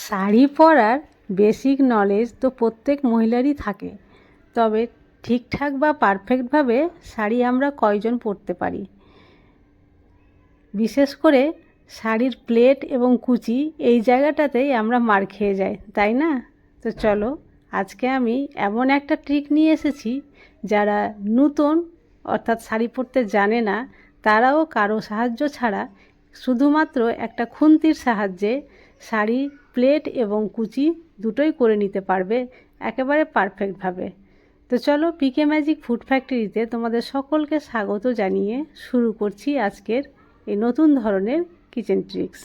শাড়ি পরার basic knowledge তো প্রত্যেক মহিলারই থাকে। তবে ঠিকঠাক বা পারফেক্টভাবে শাড়ি আমরা কয়জন পরতে পারি? বিশেষ করে শাড়ির প্লেট এবং কুচি এই জায়গাটাতেই আমরা মার খেয়ে যাই, তাই না? তো চলো, আজকে আমি এমন একটা ট্রিক নিয়ে এসেছি যারা নূতন, অর্থাৎ শাড়ি পরতে জানে না, তারাও কারও সাহায্য ছাড়া শুধুমাত্র একটা খুন্তির সাহায্যে শাড়ি, প্লেট এবং কুচি দুটোই করে নিতে পারবে একেবারে পারফেক্টভাবে তো চলো পিকে ম্যাজিক ফুড ফ্যাক্টরিতে তোমাদের সকলকে স্বাগত জানিয়ে শুরু করছি আজকের এই নতুন ধরনের কিচেন ট্রিক্স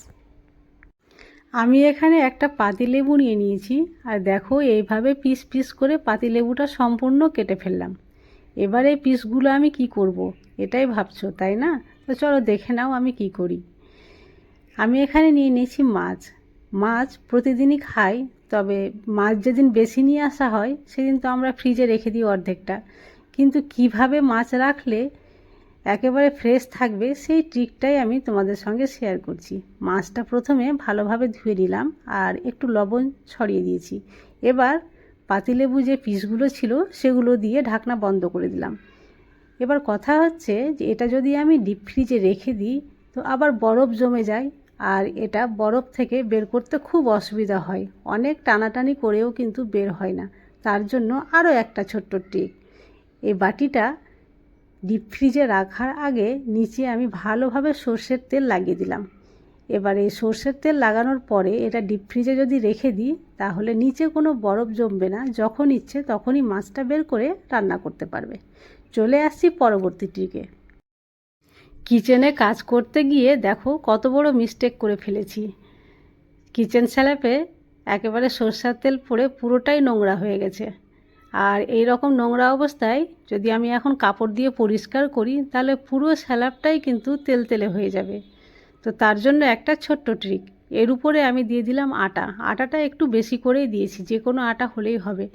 আমি এখানে একটা পাতিলেবু নিয়ে নিয়েছি আর দেখো এইভাবে পিস পিস করে পাতিলেবুটা সম্পূর্ণ কেটে ফেললাম। এবার এই পিসগুলো আমি কি করব। এটাই ভাবছ, তাই না? তো চলো দেখে নাও আমি কি করি। আমি এখানে নিয়ে নিয়েছি মাছ। মাছ প্রতিদিনই খাই, তবে মাছ যেদিন বেশি নিয়ে আসা হয়, সেদিন তো আমরা ফ্রিজে রেখে দিই অর্ধেকটা। কিন্তু কীভাবে মাছ রাখলে একেবারে ফ্রেশ থাকবে, সেই ট্রিকটাই আমি তোমাদের সঙ্গে শেয়ার করছি। মাছটা প্রথমে ভালোভাবে ধুয়ে নিলাম আর একটু লবণ ছড়িয়ে দিয়েছি। এবার পাতিলেবু যে পিসগুলো ছিল, সেগুলো দিয়ে ঢাকনা বন্ধ করে দিলাম। এবার কথা হচ্ছে যে, এটা যদি আমি ডিপ ফ্রিজে রেখে দিই, তো আবার বরফ জমে যায় আর এটা বরফ থেকে বের করতে খুব অসুবিধা হয়। অনেক টানাটানি করেও কিন্তু বের হয় না। তার জন্য আরও একটা ছোট্ট ট্রিক এই বাটিটা ডিপ ফ্রিজে রাখার আগে নিচে আমি ভালোভাবে সর্ষের তেল লাগিয়ে দিলাম। এবার সর্ষের তেল লাগানোর পরে এটা ডিপ ফ্রিজে যদি রেখে দিই, তাহলে নিচে কোনো বরফ জমবে না। যখন ইচ্ছে তখনই মাছটা বের করে রান্না করতে পারবে। চলে আসছি পরবর্তী ট্রিকে কিচেনে কাজ করতে গিয়ে দেখো কত বড় মিস্টেক করে ফেলেছি। কিচেন স্যালাপে একেবারে সর্ষার তেল পড়ে পুরোটাই নোংরা হয়ে গেছে। আর এই রকম নোংরা অবস্থায় যদি আমি এখন কাপড় দিয়ে পরিষ্কার করি, তাহলে পুরো স্যালাপটাই কিন্তু তেল তেলে হয়ে যাবে। তো তার জন্য একটা ছোট্ট ট্রিক এর উপরে আমি দিয়ে দিলাম আটা। আটাটা একটু বেশি করেই দিয়েছি, যে কোনো আটা হলেই হবে,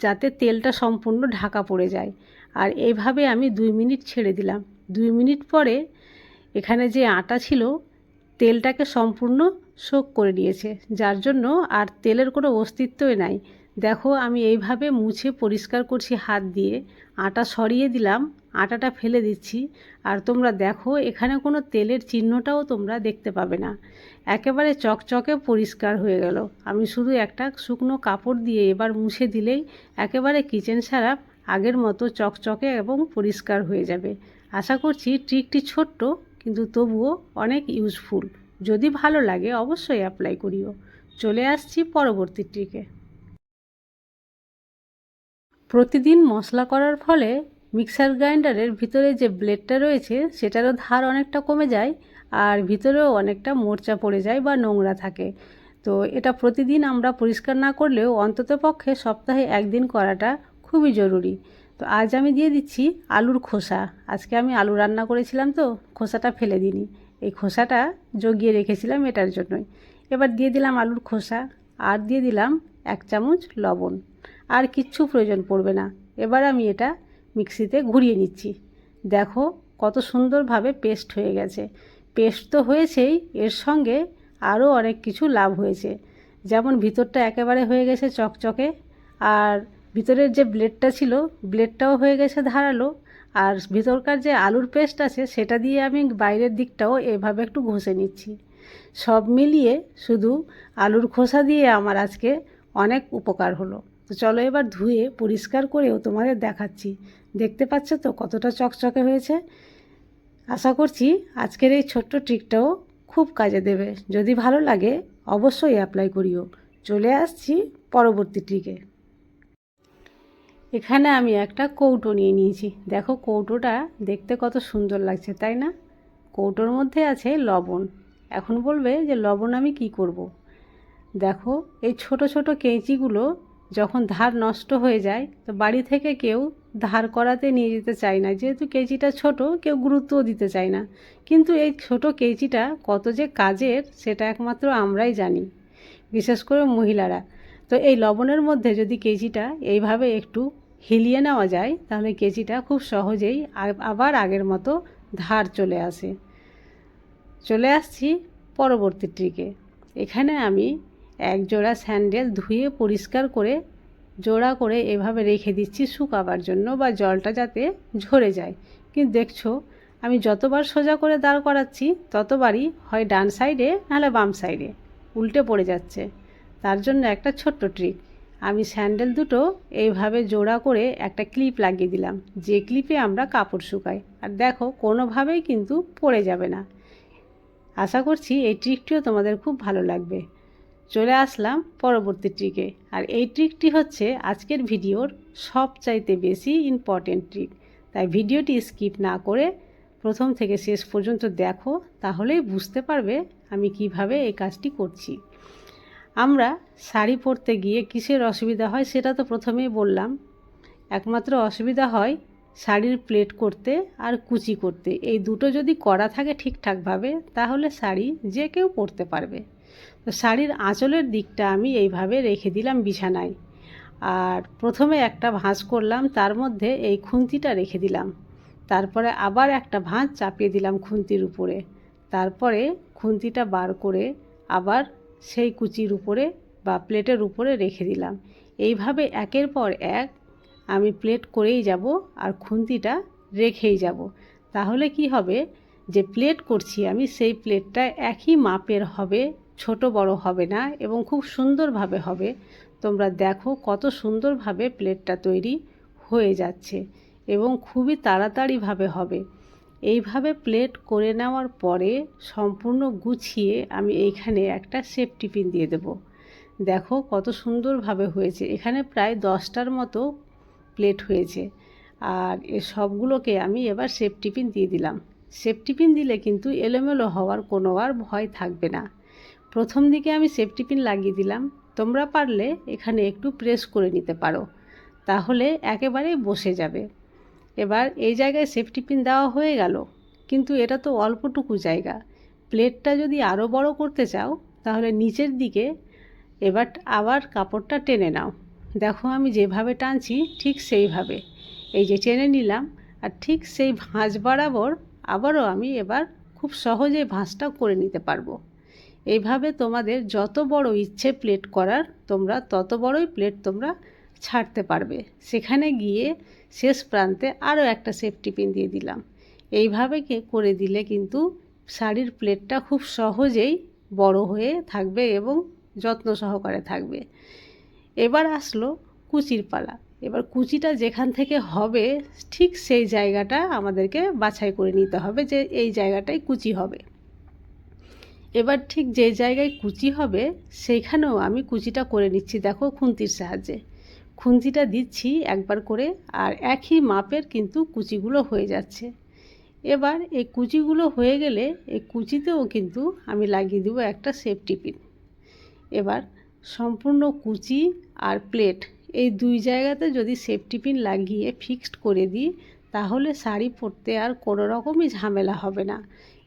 যাতে তেলটা সম্পূর্ণ ঢাকা পড়ে যায়। আর এইভাবে আমি দুই মিনিট ছেড়ে দিলাম। দুই মিনিট পরে এখানে যে আটা ছিল, তেলটাকে সম্পূর্ণ শোক করে নিয়েছে, যার জন্য আর তেলের কোনো অস্তিত্বই নাই। দেখো, আমি এইভাবে মুছে পরিষ্কার করছি হাত দিয়ে। আটা সরিয়ে দিলাম, আটাটা ফেলে দিচ্ছি। আর তোমরা দেখো, এখানে কোনো তেলের চিহ্নটাও তোমরা দেখতে পাবে না। একেবারে চকচকে পরিষ্কার হয়ে গেল। আমি শুধু একটা শুকনো কাপড় দিয়ে এবার মুছে দিলেই একেবারে কিচেন সারাপ আগের মতো চকচকে এবং পরিষ্কার হয়ে যাবে। আশা করছি ট্রিকটি ছোট্ট, কিন্তু তবুও অনেক ইউজফুল যদি ভালো লাগে, অবশ্যই অ্যাপ্লাই করিও। চলে আসছি পরবর্তী ট্রিকে প্রতিদিন মশলা করার ফলে মিক্সার গ্রাইন্ডারের ভিতরে যে ব্লেডটা রয়েছে, সেটারও ধার অনেকটা কমে যায় আর ভিতরেও অনেকটা মোর্চা পড়ে যায় বা নোংরা থাকে। তো এটা প্রতিদিন আমরা পরিষ্কার না করলেও অন্ততপক্ষে সপ্তাহে একদিন করাটা খুবই জরুরি। তো আজ আমি দিয়ে দিচ্ছি আলুর খোসা। আজকে আমি আলু রান্না করেছিলাম তো, খোসাটা ফেলে দিইনি। এই খোসাটা জগিয়ে রেখেছিলাম এটার জন্যই। এবার দিয়ে দিলাম আলুর খোসা আর দিয়ে দিলাম এক চামচ লবণ। আর কিচ্ছু প্রয়োজন পড়বে না। এবার আমি এটা মিক্সিতে ঘুরিয়ে নিচ্ছি। দেখো কত সুন্দরভাবে পেস্ট হয়ে গেছে। পেস্ট তো হয়েছেই, এর সঙ্গে আরও অনেক কিছু লাভ হয়েছে। যেমন ভিতরটা একেবারে হয়ে গেছে চকচকে, আর ভিতরের যে ব্লেডটা ছিল ব্লেডটাও হয়ে গেছে ধারালো, আর ভিতরকার যে আলুর পেস্ট আছে, সেটা দিয়ে আমি বাইরের দিকটাও এভাবে একটু ঘষে নিচ্ছি। সব মিলিয়ে শুধু আলুর খোসা দিয়ে আমার আজকে অনেক উপকার হলো। তো চলো এবার ধুয়ে পরিষ্কার করেও তোমাদের দেখাচ্ছি। দেখতে পাচ্ছ তো কতটা চকচকে হয়েছে? আশা করছি আজকের এই ছোট্ট ট্রিকটাও খুব কাজে দেবে। যদি ভালো লাগে, অবশ্যই অ্যাপ্লাই করিও। চলে আসছি পরবর্তী ট্রিকে এখানে আমি একটা কৌটো নিয়ে নিয়েছি। দেখো কৌটোটা দেখতে কত সুন্দর লাগছে, তাই না? কৌটোর মধ্যে আছে লবণ। এখন বলবে যে লবণ আমি কি করব। দেখো এই ছোট ছোট কেঁচিগুলো যখন ধার নষ্ট হয়ে যায়, তো বাড়ি থেকে কেউ ধার করাতে নিয়ে যেতে চায় না। যেহেতু কেঁচিটা ছোট, কেউ গুরুত্বও দিতে চায় না। কিন্তু এই ছোট কেঁচিটা কত যে কাজের, সেটা একমাত্র আমরাই জানি, বিশেষ করে মহিলারা। তো এই লবণের মধ্যে যদি কেজিটা এইভাবে একটু হিলিয়ে নেওয়া যায়, তাহলে কেজিটা খুব সহজেই আবার আগের মতো ধার চলে আসে। চলে আসছি পরবর্তী ট্রিকে। এখানে আমি এক জোড়া স্যান্ডেল ধুয়ে পরিষ্কার করে, জোড়া করে এভাবে রেখে দিচ্ছি শুকাবার জন্য বা জলটা যাতে ঝরে যায়। কিন্তু দেখছ, আমি যতবার সোজা করে দাঁড় করাচ্ছি, ততবারই হয় ডান সাইডে নাহলে বাম সাইডে। উল্টে পড়ে যাচ্ছে। তার জন্য একটা ছোট্ট ট্রিক। আমি স্যান্ডেল দুটো এইভাবে জোড়া করে একটা ক্লিপ লাগিয়ে দিলাম। যে ক্লিপে আমরা কাপড় শুকাই। আর দেখো, কোনোভাবেই কিন্তু পড়ে যাবে না। আশা করছি এই ট্রিকটিও তোমাদের খুব ভালো লাগবে। চলে আসলাম পরবর্তী ট্রিকে। আর এই ট্রিকটি হচ্ছে আজকের ভিডিওর সবচাইতে বেশি ইম্পর্টেন্ট ট্রিক। তাই ভিডিওটি স্কিপ না করে প্রথম থেকে শেষ পর্যন্ত দেখো, তাহলেই বুঝতে পারবে আমি কীভাবে এই কাজটি করছি। আমরা শাড়ি পরতে গিয়ে কিসের অসুবিধা হয় সেটা তো প্রথমেই বললাম। একমাত্র অসুবিধা হয় শাড়ির প্লেট করতে আর কুচি করতে। এই দুটো যদি করা থাকে ঠিকঠাকভাবে, তাহলে শাড়ি যে কেউ পরতে পারবে। তো শাড়ির আঁচলের দিকটা আমি এইভাবে রেখে দিলাম বিছানায়। আর প্রথমে একটা ভাঁজ করলাম, তার মধ্যে এই খুন্তিটা রেখে দিলাম। তারপরে আবার একটা ভাঁজ চাপিয়ে দিলাম খুন্তির উপরে। তারপরে খুন্তিটা বার করে আবার সেই কুচির উপরে বা প্লেটের উপরে রেখে দিলাম। এইভাবে একের পর এক আমি প্লেট করেই যাব আর খুন্তিটা রেখেই যাব। তাহলে কি হবে? যে প্লেট করছি আমি, সেই প্লেটটা একই মাপের হবে, ছোট বড় হবে না এবং খুব সুন্দরভাবে হবে। তোমরা দেখো কত সুন্দরভাবে প্লেটটা তৈরি হয়ে যাচ্ছে এবং খুবই তাড়াতাড়িভাবে হবে। এইভাবে প্লেট করে নেওয়ার পরে সম্পূর্ণ গুছিয়ে আমি এইখানে একটা সেফটি পিন দিয়ে দেব। দেখো কত সুন্দরভাবে হয়েছে। এখানে প্রায় দশটার মতো প্লেট হয়েছে। আর এ সবগুলোকে আমি এবার সেফটি পিন দিয়ে দিলাম। সেফটি পিন দিলে কিন্তু এলোমেলো হওয়ার কোনো আর ভয় থাকবে না। প্রথম দিকে আমি সেফটি পিন লাগিয়ে দিলাম। তোমরা পারলে এখানে একটু প্রেস করে নিতে পারো। তাহলে একেবারে বসে যাবে। এবার এই জায়গায় সেফটি পিন দেওয়া হয়ে গেল। কিন্তু এটা তো অল্পটুকু জায়গা। প্লেটটা যদি আরও বড় করতে চাও, তাহলে নিচের দিকে এবার আবার কাপড়টা টেনে নাও। দেখো আমি যেভাবে টানছি, ঠিক সেইভাবে। এই যে টেনে নিলাম, আর ঠিক সেই ভাঁজ বরাবর আবারও আমি এবার খুব সহজে ভাঁজটা করে নিতে পারব। এইভাবে তোমাদের যত বড় ইচ্ছে প্লেট করার, তোমরা তত বড়ই প্লেট তোমরা ছাড়তে পারবে। সেখানে গিয়ে শেষ প্রান্তে আরও একটা সেফটি পিন দিয়ে দিলাম। এইভাবে করে দিলে কিন্তু শাড়ির প্লেটটা খুব সহজেই বড় হয়ে থাকবে এবং যত্ন সহকারে থাকবে। এবার আসলো কুচির পালা। এবার কুচিটা যেখান থেকে হবে, ঠিক সেই জায়গাটা আমাদেরকে বাছাই করে নিতে হবে যে এই জায়গাটাই কুচি হবে। এবার ঠিক যে জায়গায় কুচি হবে সেইখানেও আমি কুচিটা করে নিচ্ছি। দেখো খুন্তির সাহায্যে। খুন্তিটা দিচ্ছি একবার করে আর একই মাপের কিন্তু কুচিগুলো হয়ে যাচ্ছে। এবার এই কুচিগুলো হয়ে গেলে এই কুচিতেও কিন্তু আমি লাগিয়ে দেবো একটা সেফটি পিন এবার সম্পূর্ণ কুচি আর প্লেট এই দুই জায়গাতে যদি সেফটি পিন লাগিয়ে ফিক্সড করে দিই, তাহলে শাড়ি পরতে আর কোনো রকমই ঝামেলা হবে না।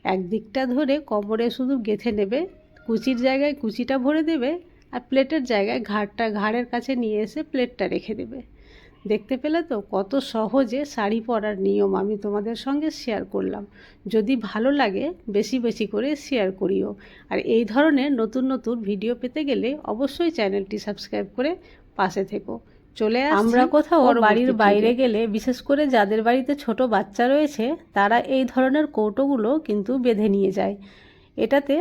একদিকটা ধরে কোমরে শুধু গেঁথে নেবে, কুচির জায়গায় কুচিটা ভরে দেবে আর প্লেটের জায়গায় ঘাড়টা ঘাড়ের কাছে নিয়ে এসে প্লেটটা রেখে দেবে। দেখতে পেলে তো? কত সহজে শাড়ি পরার নিয়ম আমি তোমাদের সঙ্গে শেয়ার করলাম। যদি ভালো লাগে বেশি বেশি করে শেয়ার করিও। আর এই ধরনের নতুন নতুন ভিডিও পেতে গেলে অবশ্যই চ্যানেলটি সাবস্ক্রাইব করে পাশে থেকো। চলে আমরা কোথাও বাড়ির বাইরে গেলে বিশেষ করে যাদের বাড়িতে ছোট বাচ্চা রয়েছে তারা এই ধরনের কৌটোগুলো কিন্তু বেঁধে নিয়ে যায়। এটাতে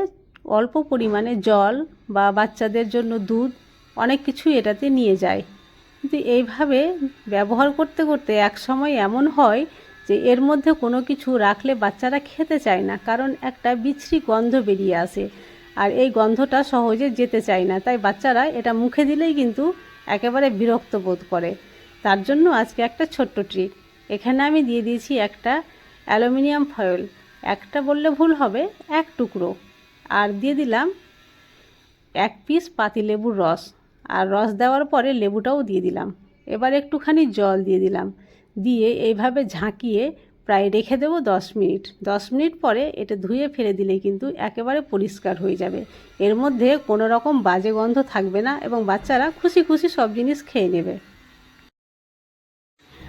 অল্প পরিমাণে জল বা বাচ্চাদের জন্য দুধ, অনেক কিছুই এটাতে নিয়ে যায়। কিন্তু এইভাবে ব্যবহার করতে করতে এক সময় এমন হয় যে এর মধ্যে কোনো কিছু রাখলে বাচ্চারা খেতে চায় না, কারণ একটা বিচ্ছিরি গন্ধ বেরিয়ে আসে। আর এই গন্ধটা সহজে যেতে চায় না, তাই বাচ্চারা এটা মুখে দিলেই কিন্তু একেবারে বিরক্ত বোধ করে। তার জন্য আজকে একটা ছোট্ট ট্রিক এখানে আমি দিয়ে দিয়েছি একটা অ্যালুমিনিয়াম ফয়েল। একটা বললে ভুল হবে, এক টুকরো। আর দিয়ে দিলাম এক পিস পাতিলেবুর রস। আর রস দেওয়ার পরে লেবুটাও দিয়ে দিলাম। এবার একটুখানি জল দিয়ে দিলাম। দিয়ে এইভাবে ঝাঁকিয়ে প্রায় রেখে দেবো দশ মিনিট। দশ মিনিট পরে এটা ধুয়ে ফেলে দিলে কিন্তু একেবারে পরিষ্কার হয়ে যাবে। এর মধ্যে কোনো রকম বাজে গন্ধ থাকবে না এবং বাচ্চারা খুশি খুশি সব জিনিস খেয়ে নেবে।